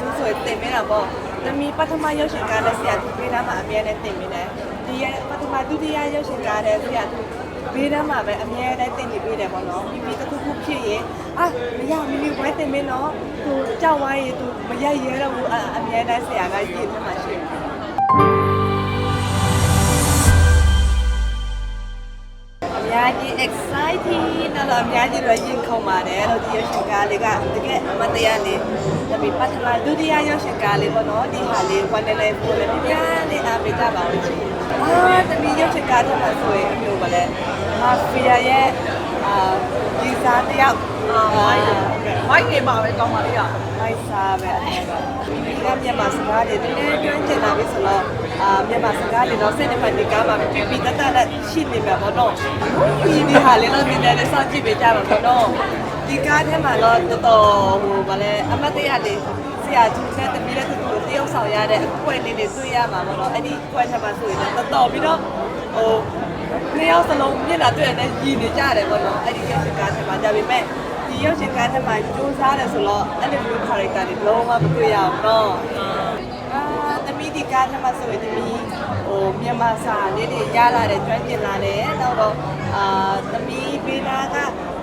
သူဆိုရင်တင်ပေးတာပေါ့သမီးပထမရုပ်ရှင်ကားလည်းဆရာသူပေးတာမှအမြဲတမ်းတင်ပေးတယ်ဒီရဲ့ပထမဒုတိယရုပ်ရှင်ကားလည်းဆရာသူပေးတာမှပဲအမြဲတမ်းတင်နေပေးတယ်ပေါ့နော်မိမိတစ်ခုခုဖြစ်ရင်အာမရမိမိဝဲတင်မင်းနော်သူကြောက်ဝိုင်းရင်သူမရိုက်ရဲတော့ဘူးအမြဲတမ်းဆရာကရည်ထဲမှာရှိတယ် များကြီး exciting တော့အများကြီးတော့ရင်ခုန်ပါတယ်လို့ဒီရုပ်ရှင်ကားလေးကတကယ်အမတရားလေးဒါပေမဲ့ပထမဒုတိယရုပ်ရှင်ကားလေးပေါ့နော်ဒီဟာလေးဝန်တယ်လေးပို့လေးပြားလေးအားပေးကြပါဦးရှင်အာတမီရုပ်ရှင်ကားတော့ဆိုရင်အမျိုးပါလဲမာဖီယာရဲ့အာဒီစားတယောက်အာ မိုက်နေပါပဲကောင်းပါလေရမိုက်စားပဲဒီကမြန်မာစကားတွေတကယ်ကျွမ်းကျင်လာပြီဆိုတော့အာမြန်မာစကားတွေတော့စိတ်နဲ့မှဒီကားမှာပြပြတတ်တတ်ရှိနေမှာပေါ့နော်ဒီဒီဟာလေးတော့ဒီနေ့လည်းစောင့်ကြည့်ပေးကြပါပေါ့နော်ဒီကားထဲမှာတော့တော်တော်ဟိုဗာလဲအမတ်တရလေးဆရာသူနဲ့တမီးနဲ့တူတူတယောက်ဆောင်ရတဲ့အခွင့်လေးတွေတွေ့ရမှာပေါ့နော်အဲ့ဒီခွင့်ထဲမှာဆိုရင်တော့တော်တော်ပြီးတော့ဟိုနှစ်ယောက်စလုံးမျက်နှာတွေ့ရတဲ့ရည်နေကြတယ်ပေါ့နော်အဲ့ဒီရုပ်ရှင်ကားထဲမှာဒါပေမဲ့ဒီ ရုပ်ရှင်ကားထဲမှာကြိုးစားတယ်ဆိုတော့အဲ့လိုမျိုး character တွေလုံးဝမတွေ့ရအောင်နော်အာတမီးဒီကားထဲမှာဆိုရင်တမီးဟိုမြန်မာစာလေးတွေရလာတယ်ကျွမ်းကျင်လာတယ်နောက်တော့အာတမီးဘေးနာက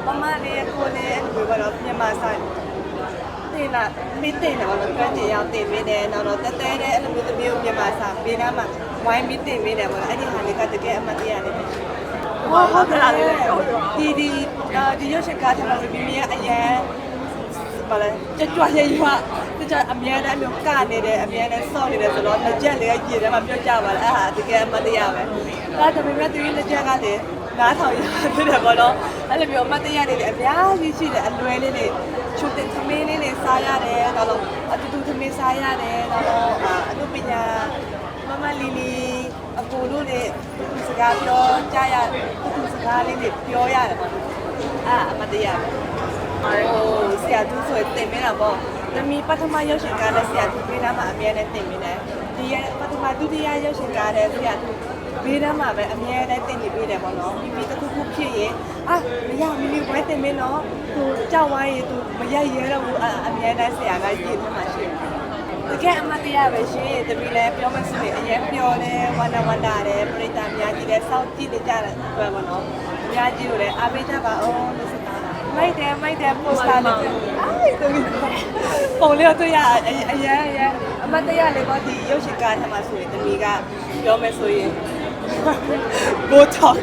မမလေးကိုလည်းအဲ့လိုပဲတော့မြန်မာစာတင်လာမိတင်တယ်ပေါ့နော်ကျွမ်းကျင်ရောက်တင်ပေးတယ်နောက်တော့တက်တဲတဲ့အဲ့လိုမျိုးတစ်မျိုးမြန်မာစာပေးနာမှာဝိုင်းပြီးတင်ပေးတယ်ပေါ့နော်အဲ့ဒီဟာလေးကတကယ်အမှတ်တရလေးပဲ ဟုတ်ဟုတ်တယ်ဒီဒီအာဒီရုပ်ရှင်ကားထဲမှာဆိုပြီးမြင်အရန်ဘာလဲကြွကြွရဲရွာတကြအမြဲတမ်းမျိုးကနေတယ်အမြဲတမ်းစောင့်နေတယ်ဆိုတော့လက်ချက်လေးကကြည်တယ်မှာပြောကြပါလားအဲ့ဟာတကယ်အမှတ်တရပဲဒါဒါပေမဲ့သူရဲ့လက်ချက်ကလည်းနားထောင်ရဖြစ်တယ်ပေါ့နော်အဲ့လိုမျိုးအမှတ်တရလေးတွေအများကြီးရှိတယ်အလွယ်လေးတွေချုံတင်သမင်းလေးတွေစားရတယ်နောက်တော့အတူတူသမင်းစားရတယ်နောက်တော့အနုပညာမမလီလီအကူတို့တွေသူ စကားပြောကြားရသူစကားလေးတွေပြောရတယ်ပေါ့နော်အဲ့အမှတ်တရပဲဟိုဆရာသူဆိုရင်တင်ပေးတာပေါ့။သမီးပထမရုပ်ရှင်ကားလည်းဆရာသူပေးတာမှအမြဲတမ်းတင်ပေးတယ်။ဒီရဲ့ပထမဒုတိယရုပ်ရှင်ကားလည်းဆရာသူပေးတာမှပဲအမြဲတမ်းတင်နေပေးတယ်ပေါ့နော်။မိမိတစ်ခုခုဖြစ်ရင်အာမရမိမိဝဲတင်မင်းနော်။သူကြောက်ဝိုင်းရင်သူမရိုက်ရဲတော့ဘူးအအမြဲတမ်းဆရာကရည်ထဲမှာရှိတယ်။တ ကယ်အမတ်တရားပဲရှင်။တမီလည်းပြောမှဆိုရင်အရင်ပြောတယ်ဝန္ဒဝန္တာတယ်ပြိတ္တာအများကြီးလည်းစောင့်ကြည့်နေကြတယ်အတွက်ပေါ့နော်။အများကြီးကိုလည်းအားပေးကြပါအောင်လို့ဆိုတာ။မိုက်တယ်မိုက်တယ်ပိုစတာလေးအိုးတူပုံလေးတော့ရအရန်အရန်အမတ်တရလေးပေါ့ဒီရုပ်ရှင်ကားထဲမှာဆိုရင်တမီကပြောမယ်ဆိုရင်ဘိုထောက်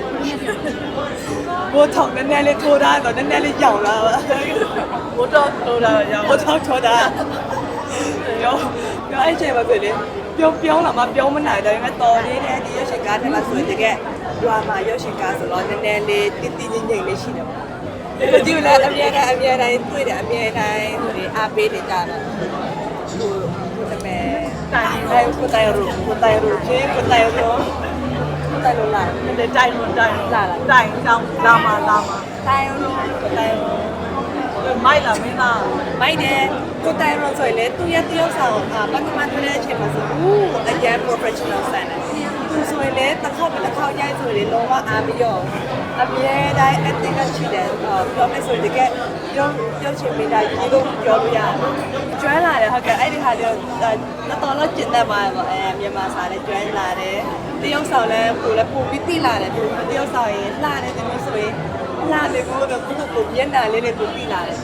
ဘိုထောက်နည်းနည်းလေးထိုးတာတော့နည်းနည်းလေးရောင်လာပါဘိုတော့ထိုးတာရအောင်ဘိုထောက်ထိုးတာ ပြောပြောအဲ့ချိန်မှာဆိုရင်ပြောပြောလာမှပြောမနိုင်တယ်ဒါပေမဲ့တော်လေးတဲ့ဒီရုပ်ရှင်ကားထဲမှာဆိုရင်တကယ်ဒွာမာရုပ်ရှင်ကားဆိုတော့နည်းနည်းလေးတင်းတင်းငိမ့်ငိမ့်လေးရှိတယ်ပေါ့ဒီဒီလည်းအမြဲတမ်းအမြဲတမ်းတွေ့တယ်အမြဲတမ်းဟိုဒီအားပေးနေကြတာဟိုဟိုတမဲတိုင်တိုင်ကိုတိုင်ရူကိုတိုင်ရူချင်းကိုတိုင်ရူကိုတိုင်ရူလာဒီတိုင်လို့တိုင်လာလာတိုင်ကြောင်းလာမလာမတိုင်ရူကိုတိုင်ရူ မိုက်လာမင်းသားမိုက်တယ်ကိုတိုင်ရူဆိုရင်လေသူရဲ့တယောက်ဆောင်အာပထမတွေ့တဲ့အချိန်မှာဆိုဦးအကျန်း professional ဆန်တယ်သူဆိုရင်လေတစ်ခေါက်တစ်ခေါက်ရိုက်ဆိုရင်လုံးဝအားမရောအမြဲတမ်း acting ကရှိတယ်ပြောမယ်ဆိုရင်တကယ်ပြောပြောချင်မိတာဒီလိုပြောလို့ရတယ်ကျွမ်းလာတယ်ဟုတ်ကဲ့အဲ့ဒီဟာလေးတော့တော်တော်ကျင်တတ်ပါတယ်ပေါ့အဲမြန်မာစာလည်းကျွမ်းလာတယ်တရုတ်ဆောင်လည်းပိုလည်းပိုပြီးတိလာတယ်ပိုတရုတ်ဆောင်ရင်လှတယ်တမျိုးဆိုရင် လှတယ်ကိုတော့ကိုကိုမျက်နှာလေးတွေပိုတိလာတယ်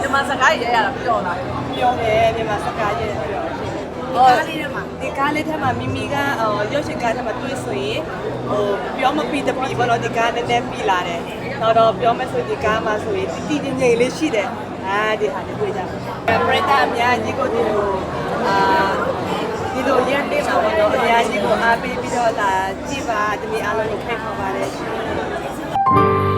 ဒီမှာစကားရရတာပြောလာတယ်ပြောတယ်မြန်မာစကားရဲ့ပြောကားလေးထဲမှာဒီကားလေးထဲမှာမိမိကရုပ်ရှင်ကားထဲမှာတွေ့ဆိုရင်ဟိုပြောမပြီးတပီဘောတော့ဒီကားနည်းနည်းပြီးလာတယ်တော့တော့ပြောမဆိုဒီကားမှာဆိုရင်တီတီငိမ့်လေးရှိတယ်အာဒီဟာလေးတွေ့ကြတယ်ပရိသတ်အများကြီးကိုဒီလိုအာဒီလိုရက်နေမှာပေါ့နော်အများကြီးကိုအားပေးပြီးတော့လာကြည့်ပါတမီအားလုံးကိုဖိတ်ခေါ်ပါတယ်ရှင်